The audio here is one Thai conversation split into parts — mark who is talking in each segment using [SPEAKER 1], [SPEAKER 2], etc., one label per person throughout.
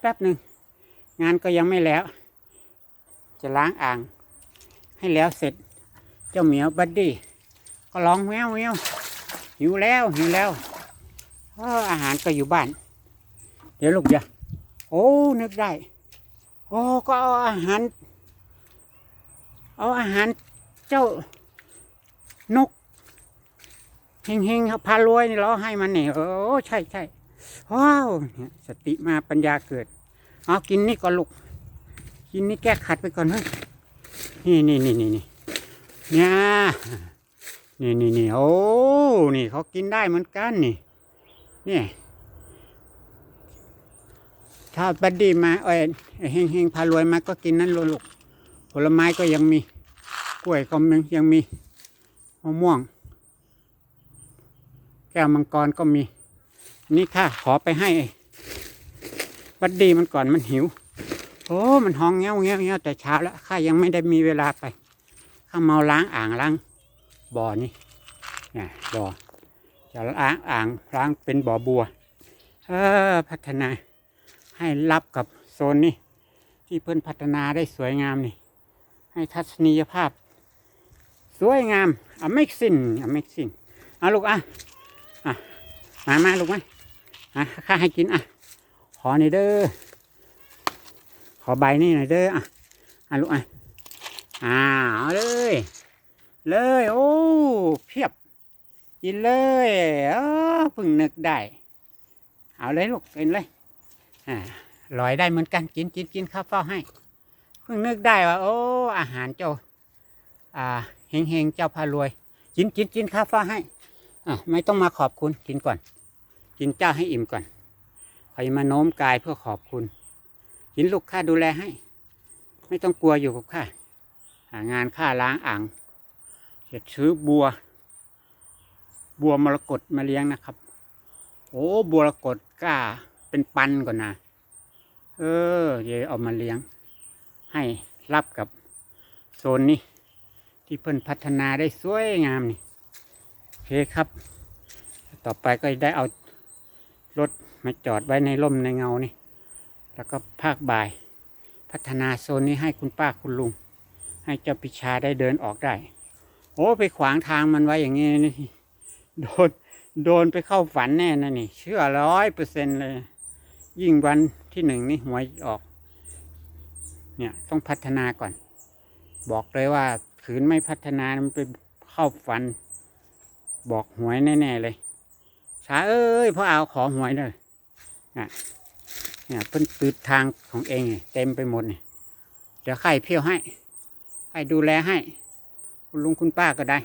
[SPEAKER 1] แป๊บหนึ่งงานก็ยังไม่แล้ว จะล้างอ่าง ให้แล้วเสร็จ เจ้าเหมียวบัดดี้ก็ร้องแมวแมวหิวแล้วหิวแล้วเอออาหารก็อยู่บ้าน เดี๋ยวลูกเดี๋ยวโอ้นึกได้ โอ้ก็เอาอาหาร เอาอาหารเจ้านกเฮงเฮงๆพารวยนี่เราให้มันนี่โอ้ใช่ใช่ ว้าวเนี่ยสติมาปัญญาเกิด เอากินนี่ก่อนลูก กินนี่แก้ขัดไปก่อนเฮ้ยนี่นี่นี่นี่นี่เนี่ยนี่นี่นี่โอ้นี่เขากินได้เหมือนกันนี่เนี่ยถ้าบัดดี้มาเอ้ยเฮงเฮงพารวยมาก็กินนั่นลูกผลไม้ก็ยังมี กล้วยก็ยังยังมีมะม่วง แก้วมังกรก็มี นี่ค่ะ ขอไปให้บัดดีมันก่อนมันหิว โอ้ มันห้องเงี้ยวเงี้ยวเงี้ยวแต่เช้าแล้วข้ายังไม่ได้มีเวลาไป ข้าเมาล้างอ่างล้างบ่อนี่เนี่ยบ่อจะล้างอ่างล้างเป็นบ่อบัว เออ พัฒนา ให้รับกับโซนนี้ที่เพิ่นพัฒนาได้สวยงามนี่ ให้ทัศนียภาพ สวยงาม Amazing Amazing เอาลูกอะอะมามาลูกไหม อะข้าให้กินอะ ขอหน่อยเด้อ ขอใบนี่หน่อยเด้ออะอะลูกอะอ่าเอาเลย เลย โอ้เพียบกินเลยเออพิ่งนึกได้ เอาเลยลูกกินเลยอ่าลอยได้เหมือนกันกินกินกินข้าวเฝ้าให้เพิ่งนึกได้ว่า โอ้อาหารเจ้าอ่าเฮงเฮงเจ้าพารวย กินกินกินข้าวเฝ้าให้อะไม่ต้องมาขอบคุณกินก่อน กินเจ้าให้อิ่มก่อนคอยมาโน้มกายเพื่อขอบคุณกินลูกข้าดูแลให้ ไม่ต้องกลัวอยู่กับข้าหางานข้าล้างอ่างจะซื้อบัว บัวมรกตมาเลี้ยงนะครับ โอ้บัวมรกตกล้าเป็นปันก่อนนะเออเดี๋ยวเอามาเลี้ยง ให้รับกับโซนนี้ ที่เพิ่นพัฒนาได้สวยงามนี่โอเคครับ ต่อไปก็ได้เอา รถมาจอดไว้ในร่มในเงานี่ แล้วก็ภาคบ่าย พัฒนาโซนนี้ให้คุณป้าคุณลุง ให้เจ้าปิชาได้เดินออกได้ โอ้ไปขวางทางมันไว้อย่างนี้นี่โดนโดนไปเข้าฝันแน่นะนี่ เชื่อร้อยเปอร์เซ็นเลย ยิ่งวันที่หนึ่งนี่หวยออก เนี่ยต้องพัฒนาก่อน บอกเลยว่าขืนไม่พัฒนามันไปเข้าฝัน บอกหวยแน่ ๆ เลย สาเอ้ยพ่อเอาขอหวยเลยอะเนี่ยเพิ่นปิดทางของเองไงเต็มไปหมดเนี่ยเดี๋ยวใครเพี้ยวให้ ให้ดูแลให้ คุณลุงคุณป้าก็ได้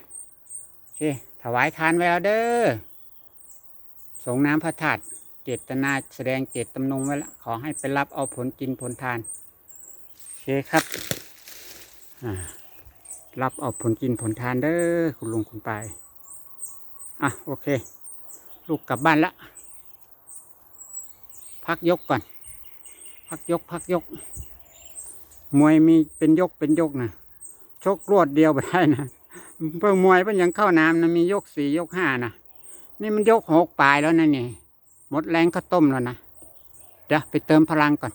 [SPEAKER 1] โอเคถวายทานไว้แล้วเด้อสงน้ำพระธาตุเจตนาแสดงเจตจำนงไว้แล้วขอให้ไปรับเอาผลกินผลทานโอเคครับรับเอาผลกินผลทานเด้อคุณลุงคุณป้าอะโอเค ลูกกลับบ้านละ พักยกก่อน พักยก พักยก มวยมีเป็นยกเป็นยกนะชกรวดเดียวไปได้นะเพิ่งมวยเพิ่งยังเข้าน้ำนะมียกสี่ยกห้านะนี่มันยกหกปลายแล้วนะนี่หมดแรงข้าต้มแล้วนะเดี๋ยวไปเติมพลังก่อน